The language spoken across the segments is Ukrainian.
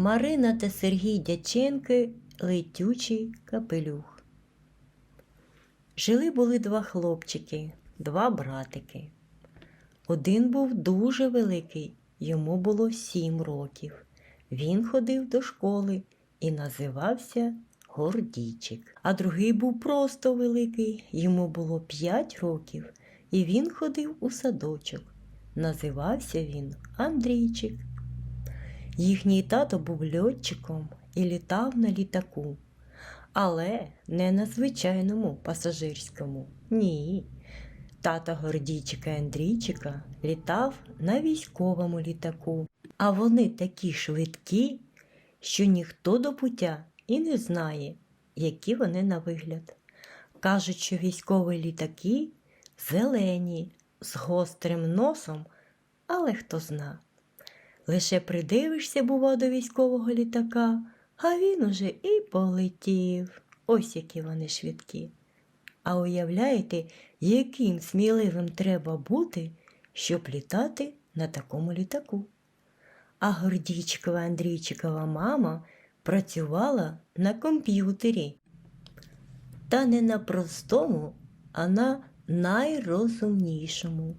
Марина та Сергій Дяченки летючий капелюх. Жили були два хлопчики, два братики. Один був дуже великий, йому було сім років. Він ходив до школи і називався Гордійчик. А другий був просто великий, йому було п'ять років, і він ходив у садочок. Називався він Андрійчик. Їхній тато був льотчиком і літав на літаку. Але не на звичайному пасажирському. Ні. Тата Гордійчика Андрійчика літав на військовому літаку. А вони такі швидкі, що ніхто до пуття і не знає, які вони на вигляд. Кажуть, що військові літаки зелені, з гострим носом, але хто зна. Лише придивишся, бува, до військового літака, а він уже і полетів. Ось які вони швидкі. А уявляєте, яким сміливим треба бути, щоб літати на такому літаку? А Гордійчикова Андрійчикова мама працювала на комп'ютері. Та не на простому, а на найрозумнішому.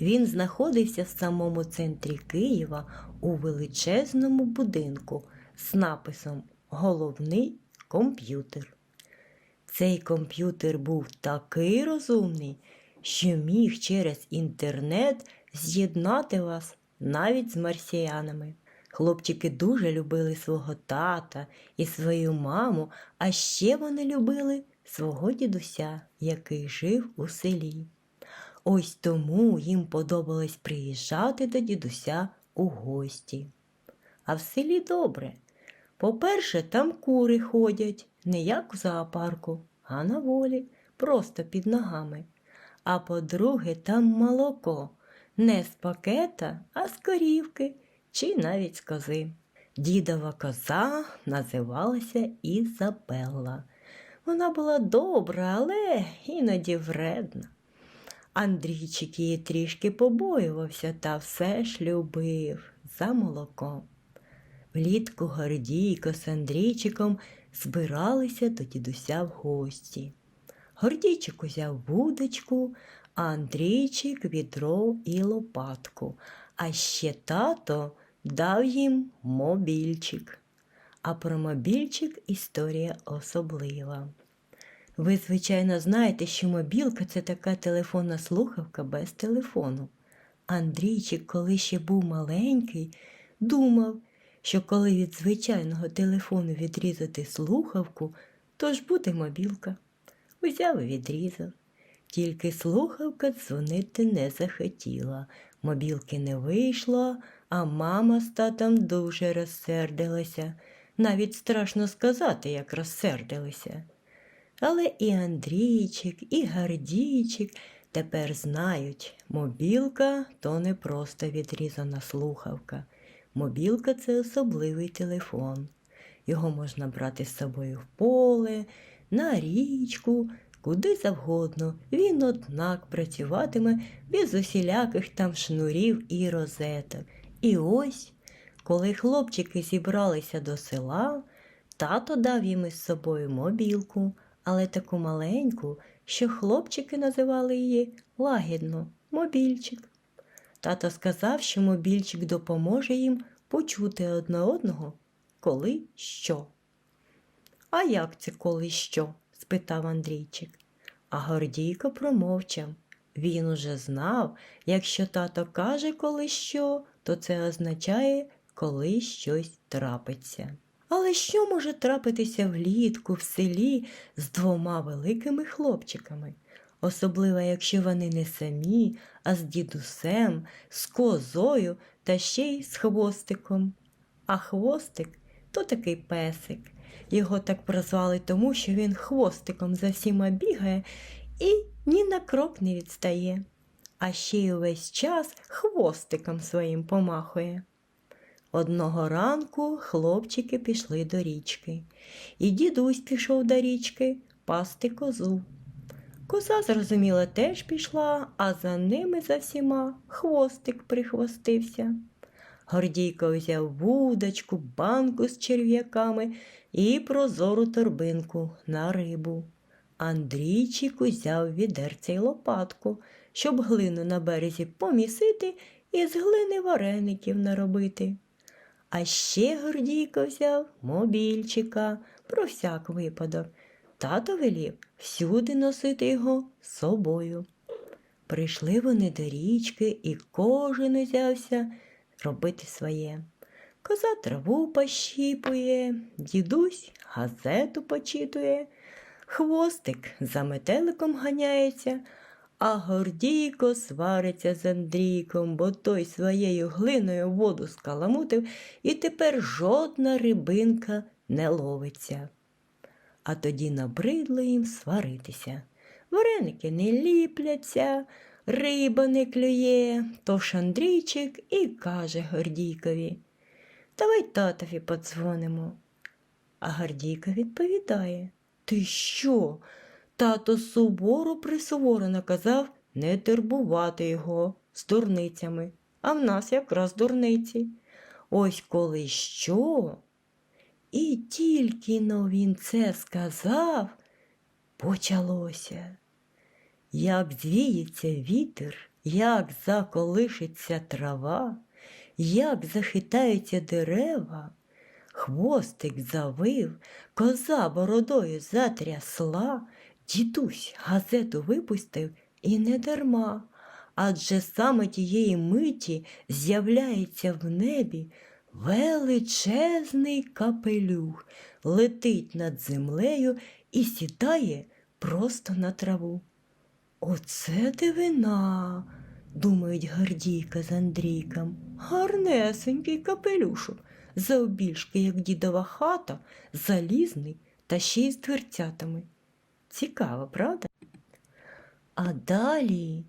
Він знаходився в самому центрі Києва у величезному будинку з написом Головний комп'ютер. Цей комп'ютер був такий розумний, що міг через інтернет з'єднати вас навіть з марсіянами. Хлопчики дуже любили свого тата і свою маму, а ще вони любили свого дідуся, який жив у селі. Ось тому їм подобалось приїжджати до дідуся у гості. А в селі добре. По-перше, там кури ходять, не як в зоопарку, а на волі, просто під ногами. А по-друге, там молоко не з пакета, а з корівки чи навіть з кози. Дідова коза називалася Ізабелла. Вона була добра, але іноді вредна. Андрійчик її трішки побоювався та все ж любив за молоком. Влітку Гордійко з Андрійчиком збиралися до дідуся в гості. Гордійчик узяв вудочку, а Андрійчик відро і лопатку, а ще тато дав їм мобільчик. А про мобільчик історія особлива. Ви, звичайно, знаєте, що мобілка це така телефонна слухавка без телефону. Андрійчик, коли ще був маленький, думав, що коли від звичайного телефону відрізати слухавку, то ж буде мобілка. Узяв і відрізав. Тільки слухавка дзвонити не захотіла. Мобілки не вийшло, а мама з татом дуже розсердилася. Навіть страшно сказати, як розсердилися. Але і Андрійчик, і Гардійчик тепер знають, мобілка то не просто відрізана слухавка. Мобілка це особливий телефон. Його можна брати з собою в поле, на річку, куди завгодно. Він, однак, працюватиме без усіляких там шнурів і розеток. І ось, коли хлопчики зібралися до села, тато дав їм із собою мобілку, але таку маленьку, що хлопчики називали її лагідно мобільчик. Тато сказав, що мобільчик допоможе їм почути одне одного, коли що. А як це коли що? спитав Андрійчик. А Гордійко промовчав. Він уже знав, якщо тато каже коли що, то це означає, коли щось трапиться. Але що може трапитися влітку в селі з двома великими хлопчиками? Особливо, якщо вони не самі, а з дідусем, з козою та ще й з хвостиком. А хвостик то такий песик. Його так прозвали тому, що він хвостиком за всіма бігає і ні на крок не відстає, а ще й увесь час хвостиком своїм помахує. Одного ранку хлопчики пішли до річки, і дідусь пішов до річки пасти козу. Коза, зрозуміло, теж пішла, а за ними за всіма хвостик прихвостився. Гордійко взяв вудочку, банку з черв'яками і прозору торбинку на рибу. Андрійчик узяв відерце й лопатку, щоб глину на березі помісити і з глини вареників наробити. А ще Гордійко взяв мобільчика про всяк випадок. Тато велів всюди носити його з собою. Прийшли вони до річки, і кожен узявся робити своє. Коза траву пощіпує, дідусь газету почитує, хвостик за метеликом ганяється, а Гордійко свариться з Андрійком, бо той своєю глиною воду скаламутив, і тепер жодна рибинка не ловиться. А тоді набридло їм сваритися. Вареники не ліпляться, риба не клює, тож Андрійчик і каже Гордійкові. Давай татові подзвонимо. А Гордійко відповідає Ти що? Тато суворо присуворо наказав не турбувати його з дурницями, а в нас якраз дурниці. Ось коли що. І тільки но він це сказав, почалося. Як звіється вітер, як заколишиться трава, як захитаються дерева, хвостик завив, коза бородою затрясла, дідусь газету випустив і не дарма, адже саме тієї миті з'являється в небі величезний капелюх, летить над землею і сідає просто на траву. Оце дивина, думають Гордійка з Андрійком. Гарнесенький капелюшок, завбільшки, як дідова хата, залізний та ще й з дверцятами. Цікаво, правда? А далі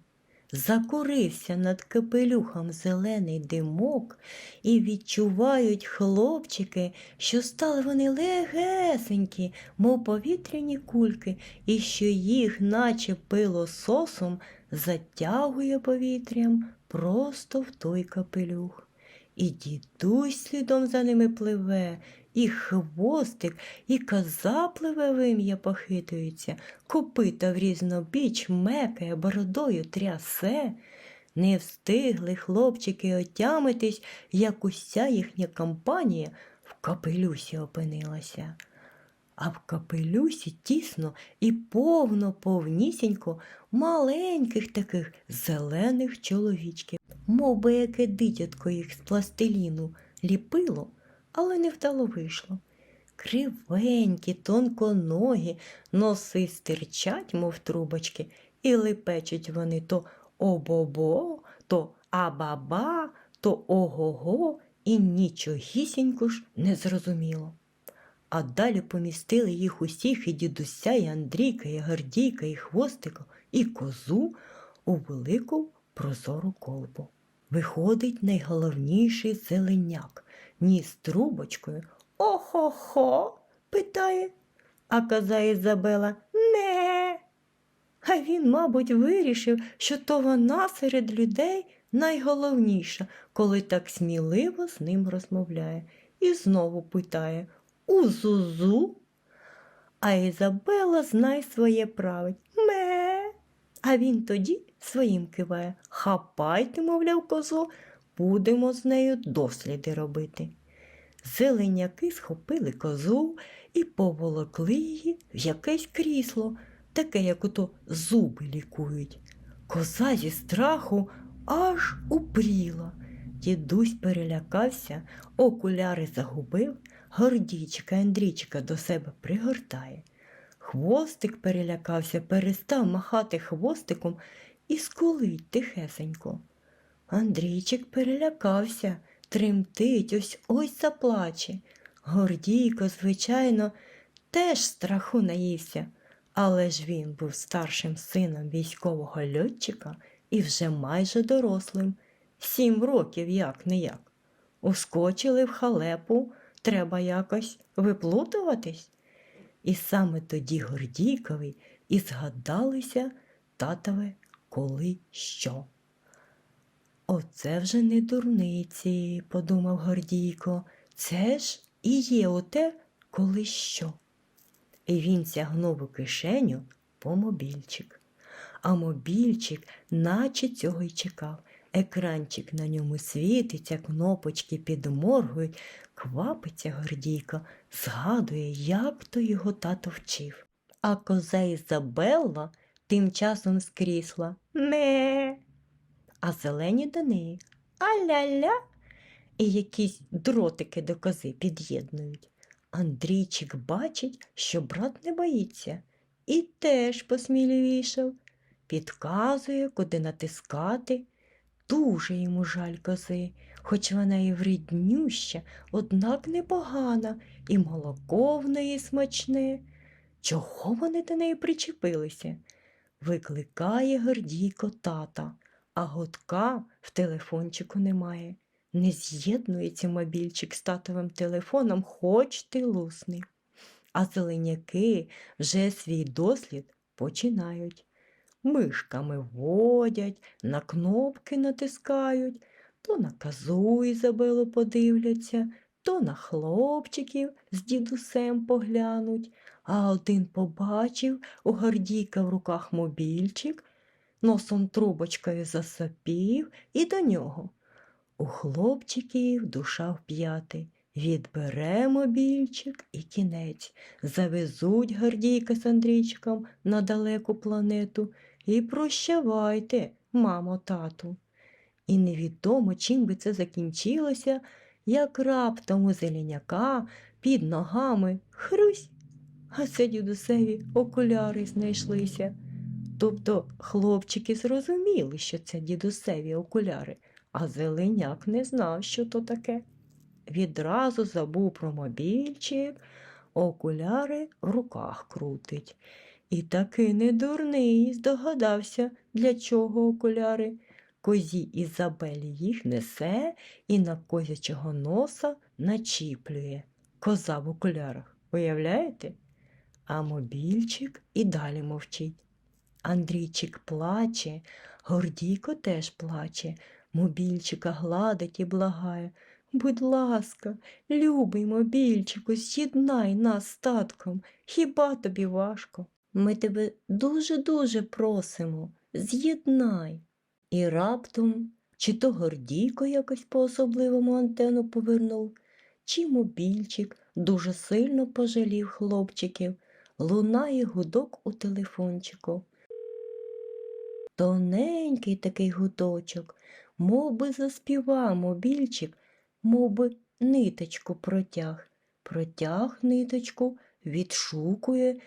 закурився над капелюхом зелений димок, і відчувають хлопчики, що стали вони легесенькі, мов повітряні кульки, і що їх, наче пилососом, затягує повітрям просто в той капелюх. І дідусь слідом за ними пливе, і хвостик, і коза пливе вим'я похитується, копита в різнобіч мекає, бородою трясе. Не встигли хлопчики отямитись, як уся їхня компанія в капелюсі опинилася. А в капелюсі тісно і повно повнісінько маленьких таких зелених чоловічків, мов би яке дитятко їх з пластиліну ліпило, але не вдало вийшло. Кривенькі, тонконогі, носи стирчать, мов трубочки, і липечуть вони то обобо, то абаба, то ого-го, і нічогісінько ж не зрозуміло. А далі помістили їх усіх і дідуся, і Андрійка, і Гордійка, і хвостика, і козу у велику прозору колбу. Виходить найголовніший зеленяк, ніс трубочкою. Охо-хо, питає, а коза Ізабела не. А він, мабуть, вирішив, що то вона серед людей найголовніша, коли так сміливо з ним розмовляє, і знову питає Узузу. А Ізабела знай своє править ме. А він тоді своїм киває Хапайте, мовляв, козу, будемо з нею досліди робити. Зеленяки схопили козу і поволокли її в якесь крісло, таке, як ото зуби лікують. Коза зі страху аж упріла. Дідусь перелякався, окуляри загубив, гордійчика Андрійчика до себе пригортає. Хвостик перелякався, перестав махати хвостиком і скулить тихесенько. Андрійчик перелякався, тремтить, ось ось заплаче. Гордійко, звичайно, теж страху наївся, але ж він був старшим сином військового льотчика і вже майже дорослим, сім років як не як. Ускочили в халепу, треба якось виплутуватись. І саме тоді Гордійкові і згадалися татове коли що. Оце вже не дурниці, подумав Гордійко. Це ж і є оте, коли що. І він сягнув у кишеню по мобільчик. А мобільчик, наче цього й чекав. Екранчик на ньому світиться, кнопочки підморгують, квапиться Гордійко, згадує, як то його тато вчив. А коза Ізабелла тим часом з крісла ме. А зелені до неї а-ля-ля. І якісь дротики до кози під'єднують. Андрійчик бачить, що брат не боїться, і теж посміливішав, підказує, куди натискати. Дуже йому жаль кози, хоч вона і вреднюща, однак непогана, і молоко в неї смачне. Чого вони до неї причепилися? Викликає Гордійко тата, а гудка в телефончику немає. Не з'єднується мобільчик з татовим телефоном, хоч ти лусний. А зеленяки вже свій дослід починають. Мишками водять, на кнопки натискають, то на казу Ізабелу подивляться, то на хлопчиків з дідусем поглянуть, а один побачив у Гордійка в руках мобільчик, носом трубочкою засопів і до нього. У хлопчиків душа вп'яти. Відбере мобільчик і кінець. Завезуть Гордійка з Андрійчиком на далеку планету і прощавайте, мамо, тату. І невідомо, чим би це закінчилося, як раптом у зеленяка під ногами хрусь, а це дідусеві окуляри знайшлися. Тобто хлопчики зрозуміли, що це дідусеві окуляри, а зеленяк не знав, що то таке. Відразу забув про мобільчик, окуляри в руках крутить. І таки не дурний здогадався, для чого окуляри. Козі Ізабелі їх несе і на козячого носа начіплює. Коза в окулярах, уявляєте? А мобільчик і далі мовчить. Андрійчик плаче, Гордійко теж плаче, мобільчика гладить і благає. Будь ласка, любий мобільчику, з'єднай нас з татком. Хіба тобі важко? Ми тебе дуже-дуже просимо, з'єднай. І раптом чи то Гордійко якось по-особливому антенну повернув, чи мобільчик дуже сильно пожалів хлопчиків, лунає гудок у телефончику. Тоненький такий гудочок, мов би заспівав мобільчик, мов би ниточку протяг. Протяг ниточку, відшукує,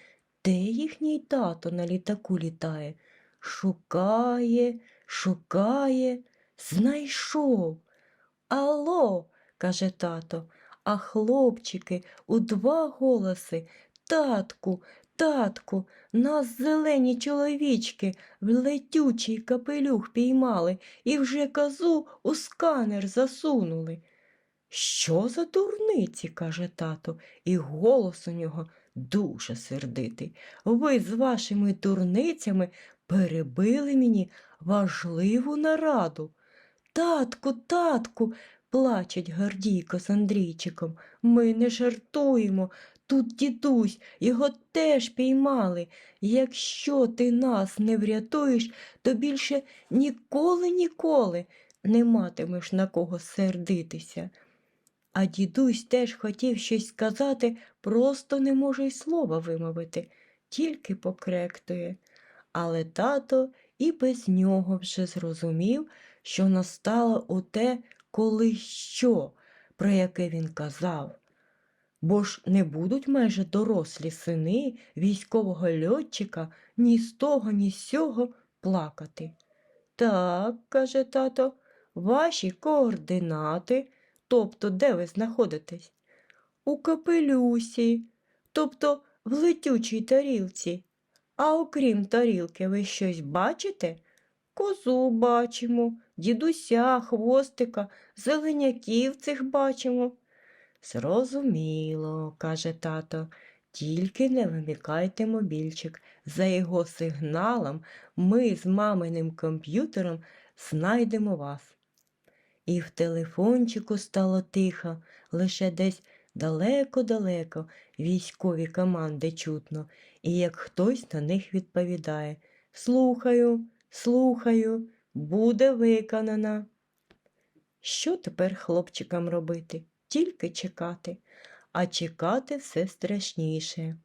де їхній тато на літаку літає. Шукає, шукає, знайшов. Алло, каже тато, а хлопчики у два голоси. Татку, татку, нас зелені чоловічки в летючий капелюх піймали і вже казу у сканер засунули. Що за дурниці, каже тато, і голос у нього дуже сердитий. Ви з вашими дурницями перебили мені важливу нараду. Татку, татку, плачуть Гордійко з Андрійчиком. Ми не жартуємо. Тут дідусь, його теж піймали. Якщо ти нас не врятуєш, то більше ніколи, ніколи не матимеш на кого сердитися. А дідусь теж хотів щось сказати, просто не може й слова вимовити, тільки покректує. Але тато і без нього вже зрозумів, що настало оте коли що, про яке він казав. Бо ж не будуть майже дорослі сини військового льотчика ні з того, ні з сього плакати. Так, каже тато, ваші координати, тобто де ви знаходитесь? У капелюсі, тобто в летючій тарілці. А окрім тарілки, ви щось бачите? Козу бачимо, дідуся, хвостика, зеленяків цих бачимо. Зрозуміло, каже тато, тільки не вимикайте мобільчик. За його сигналом ми з маминим комп'ютером знайдемо вас. і в телефончику стало тихо, лише десь далеко-далеко військові команди чутно, і як хтось на них відповідає Слухаю, слухаю, буде виконана. Що тепер хлопчикам робити? Тільки чекати, а чекати все страшніше.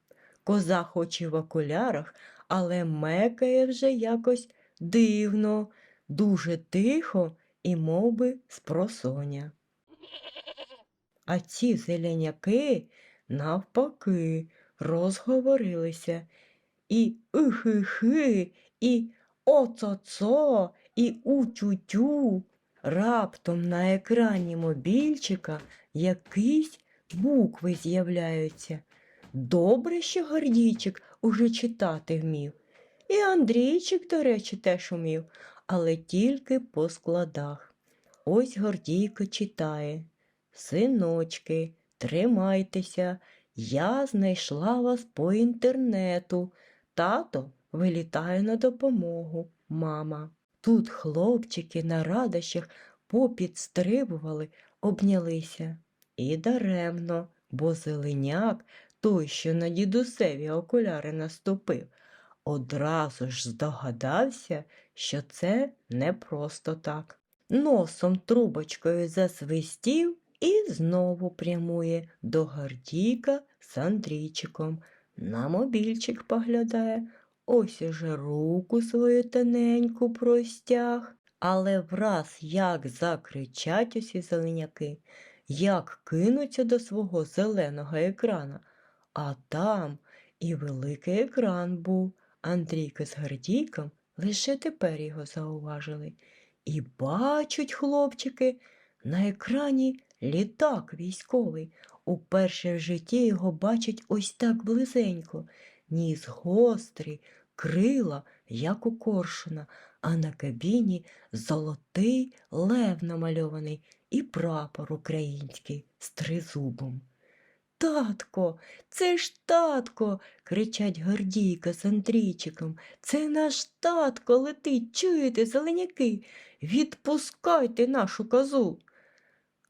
Коза хоч і в окулярах, але мекає вже якось дивно, дуже тихо і мов би, спросоня. А ці зеленяки, навпаки, розговорилися і ихи-хи, і оцо-цо, і у-тю-тю. Раптом на екрані мобільчика якісь букви з'являються. Добре, що Гордійчик уже читати вмів. І Андрійчик, до речі, теж умів, але тільки по складах. Ось Гордійко читає. Синочки, тримайтеся, я знайшла вас по інтернету. Тато вилітає на допомогу, мама. Тут хлопчики на радощах попідстрибували, обнялися. І даремно, бо зеленяк, той, що на дідусеві окуляри наступив, одразу ж здогадався, що це не просто так. Носом трубочкою засвистів і знову прямує до Гордійка з Андрійчиком. На мобільчик поглядає, ось уже руку свою тоненьку простяг. Але враз як закричать усі зеленяки, як кинуться до свого зеленого екрана. А там і великий екран був. Андрійко з Гордійком лише тепер його зауважили. І бачать хлопчики на екрані літак військовий. Уперше в житті його бачать ось так близенько. Ніс гострий, крила, як у коршуна, а на кабіні золотий лев намальований і прапор український з тризубом. Татко, це ж татко, кричать Гордійка з Андрійчиком. Це наш татко летить, чуєте, зеленяки? Відпускайте нашу козу.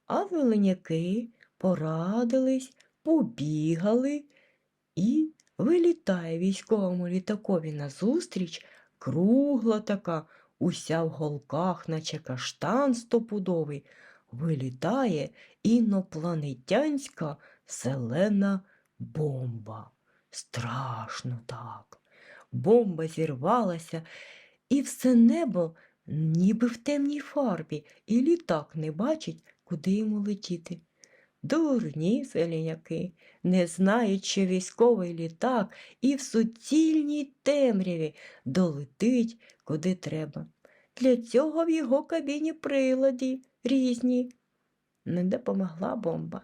А зеленяки порадились, побігали і вилітає військовому літакові назустріч кругла така, уся в голках, наче каштан стопудовий, вилітає інопланетянська зелена бомба. Страшно так. Бомба зірвалася, і все небо ніби в темній фарбі, і літак не бачить, куди йому летіти. Дурні зеленяки, не знають, що військовий літак і в суцільній темряві долетить, куди треба. Для цього в його кабіні приладі різні. Не допомогла бомба.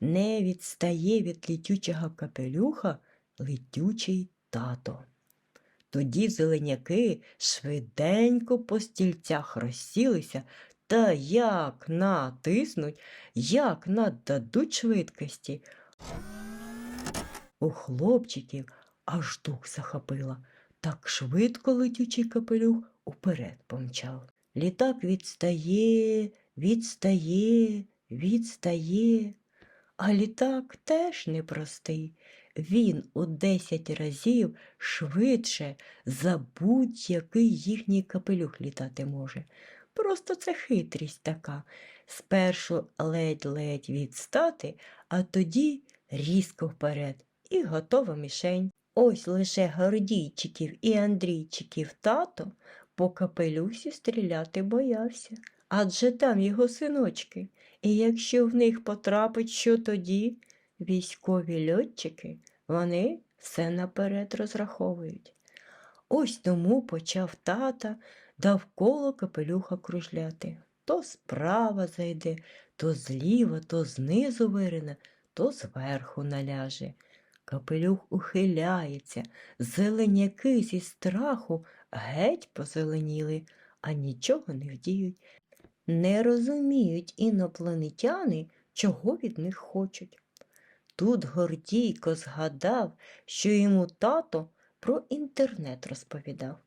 Не відстає від летючого капелюха летючий тато. Тоді зеленяки швиденько по стільцях розсілися та як натиснуть, як нададуть швидкості. У хлопчиків аж дух захопила. Так швидко летючий капелюх уперед помчав. Літак відстає, відстає, відстає. А літак теж непростий. Він у десять разів швидше за будь-який їхній капелюх літати може. Просто це хитрість така. Спершу ледь-ледь відстати, а тоді різко вперед і готова мішень. Ось лише Гордійчиків і Андрійчиків тато по капелюсі стріляти боявся, адже там його синочки. І якщо в них потрапить що тоді, військові льотчики, вони все наперед розраховують. Ось тому почав тата довкола капелюха кружляти. То справа зайде, то зліва, то знизу вирине, то зверху наляже. Капелюх ухиляється, зеленяки зі страху геть позеленіли, а нічого не вдіють. Не розуміють інопланетяни, чого від них хочуть. Тут Гордійко згадав, що йому тато про інтернет розповідав.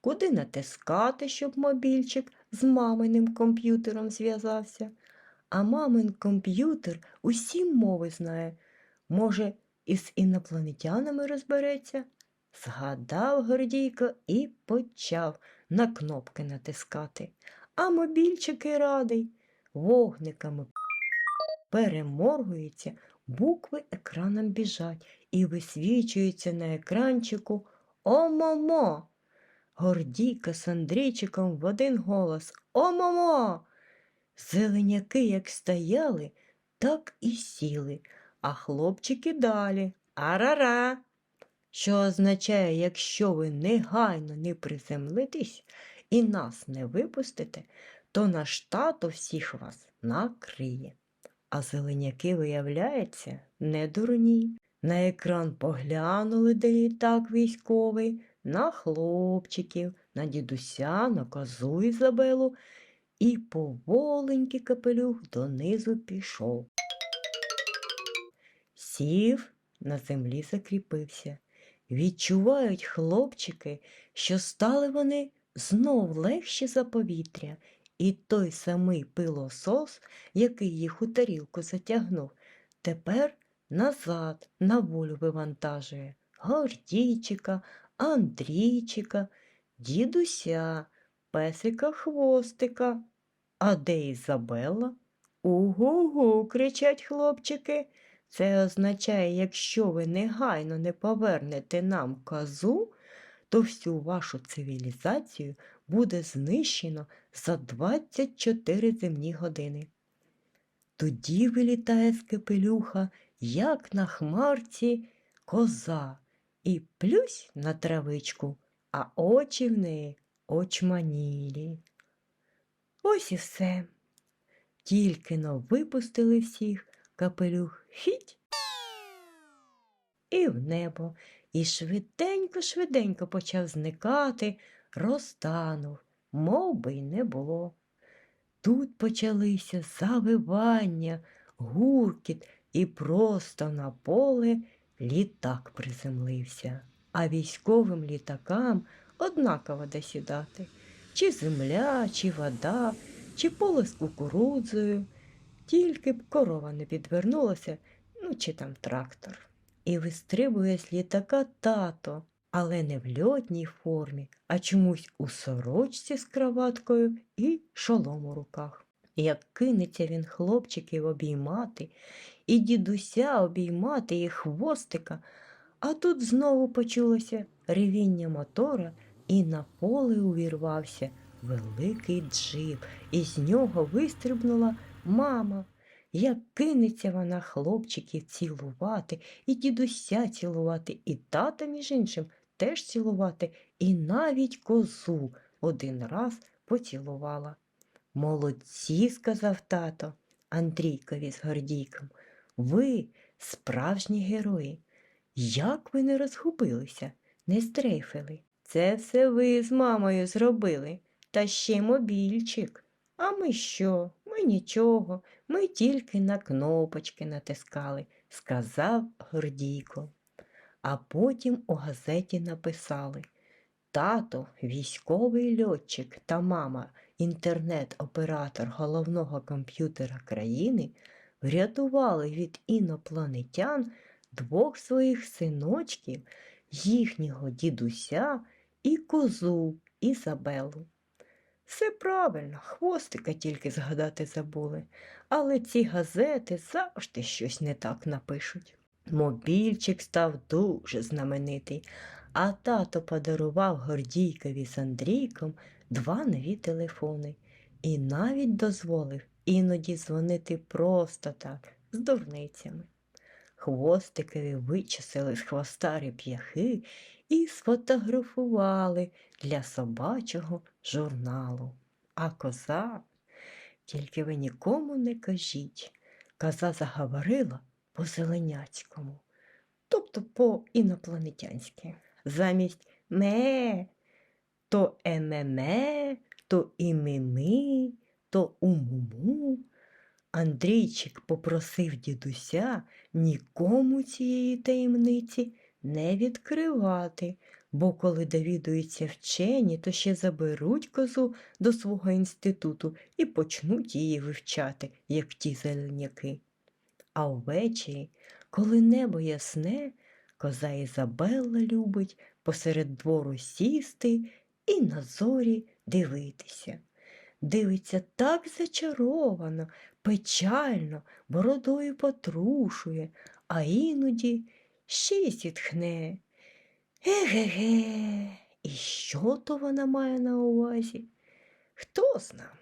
куди натискати, щоб мобільчик з маминим комп'ютером зв'язався. А мамин комп'ютер усі мови знає. Може, із інопланетянами розбереться? Згадав Гордійко і почав на кнопки натискати. А мобільчики радий, вогниками переморгується, букви екраном біжать і висвічуються на екранчику Омомо. Гордійка з Андрійчиком в один голос Омомо. Зеленяки як стояли, так і сіли, а хлопчики далі Арара. Що означає, якщо ви негайно не приземлитесь і нас не випустите, то наш тато всіх вас накриє. А зеленяки, виявляється, не дурні. На екран поглянули, де літак військовий, на хлопчиків, на дідуся, на козу Ізабелу, і поволенький капелюх донизу пішов. Сів, на землі закріпився. Відчувають хлопчики, що стали вони знов легші за повітря, і той самий пилосос, який їх у тарілку затягнув, тепер назад на волю вивантажує Гордійчика, Андрійчика, дідуся, песика хвостика. А де Ізабелла? Угу-гу, кричать хлопчики. Це означає, якщо ви негайно не повернете нам козу, то всю вашу цивілізацію буде знищено за 24 земні години. Тоді вилітає з капелюха, як на хмарці, коза, і плюсь на травичку, а очі в неї очманілі. Ось і все. Тільки но випустили всіх, капелюх хіть і в небо, і швиденько-швиденько почав зникати, розтанув, мов би й не було. Тут почалися завивання, гуркіт, і просто на поле літак приземлився, а військовим літакам однаково де сідати. Чи земля, чи вода, чи поле з кукурудзою, тільки б корова не підвернулася, ну чи там трактор. І вистрибує з літака тато, але не в льотній формі, а чомусь у сорочці з краваткою і шолом у руках. Як кинеться він хлопчиків обіймати, і дідуся обіймати і хвостика, а тут знову почулося ревіння мотора, і на поле увірвався великий джип, і з нього вистрибнула мама. Як кинеться вона хлопчиків цілувати, і дідуся цілувати, і тата, між іншим, теж цілувати, і навіть козу один раз поцілувала. Молодці, сказав тато Андрійкові з Гордійком. Ви справжні герої. Як ви не розгубилися, не стрейфили? Це все ви з мамою зробили, та ще мобільчик. А ми що? Нічого, ми тільки на кнопочки натискали, сказав Гордійко. А потім у газеті написали Тато, військовий льотчик та мама, інтернет-оператор головного комп'ютера країни, врятували від інопланетян двох своїх синочків, їхнього дідуся і козу Ізабелу. Все правильно, хвостика тільки згадати забули, але ці газети завжди щось не так напишуть. Мобільчик став дуже знаменитий, а тато подарував Гордійкові з Андрійком два нові телефони і навіть дозволив іноді дзвонити просто так, з дурницями. Хвостикові вичесили з хвоста реп'яхи і сфотографували для собачого журналу. А коза, тільки ви нікому не кажіть, коза заговорила по зеленяцькому, тобто по інопланетянськи. Замість ме, то емеме, то імими, то умуму. Андрійчик попросив дідуся нікому цієї таємниці не відкривати, Бо коли довідуються вчені, то ще заберуть козу до свого інституту і почнуть її вивчати, як ті зеленяки. А ввечері, коли небо ясне, коза Ізабелла любить посеред двору сісти і на зорі дивитися. Дивиться так зачаровано, печально, бородою потрушує, а іноді ще й зітхне. Еге-ге, і що то вона має на увазі? Хто зна?